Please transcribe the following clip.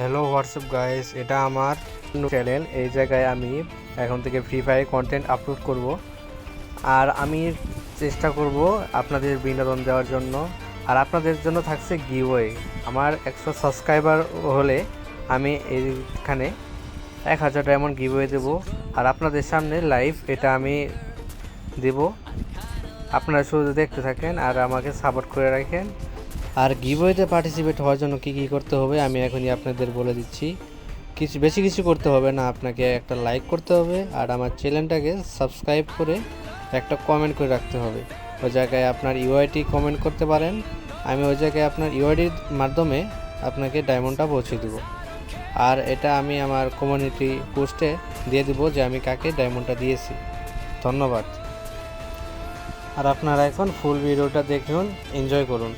Hello WhatsApp guys এটা আমার channel এই জায়গায় আমি এখন থেকে ফ্রি ফায়ার কন্টেন্ট আপলোড করব। আর আমি চেষ্টা করব আপনাদের বিনোদন দেওয়ার জন্য। আর আপনাদের জন্য থাকছে গিওয়ে আমার একশো সাবস্ক্রাইবার হলে আমি এইখানে এক হাজার ডায়মন্ড গিওয়ে দেবো। আর আপনাদের সামনে লাইভ এটা আমি দেব। আপনারা শুধু দেখতে থাকেন আর আমাকে সাপোর্ট করে রাখেন। আর গিভওয়েতে পার্টিসিপেট হওয়ার জন্য কী কী করতে হবে, আমি এখনই আপনাদের বলে দিচ্ছি। কিছু, বেশি কিছু করতে হবে না, আপনাকে একটা লাইক করতে হবে, আর আমার চ্যানেলটাকে সাবস্ক্রাইব করে একটা কমেন্ট করে রাখতে হবে। ওই জায়গায় আপনার ইউআইটি কমেন্ট করতে পারেন, আমি ওই জায়গায় আপনার ইউআইডির মাধ্যমে আপনাকে ডায়মন্ডটা পৌঁছে দেবো। আর এটা আমি আমার কমিউনিটি পোস্টে দিয়ে দেবো যে আমি কাকে ডায়মন্ডটা দিয়েছি। ধন্যবাদ। আর আপনারা এখন ফুল ভিডিওটা দেখুন এনজয় করুন।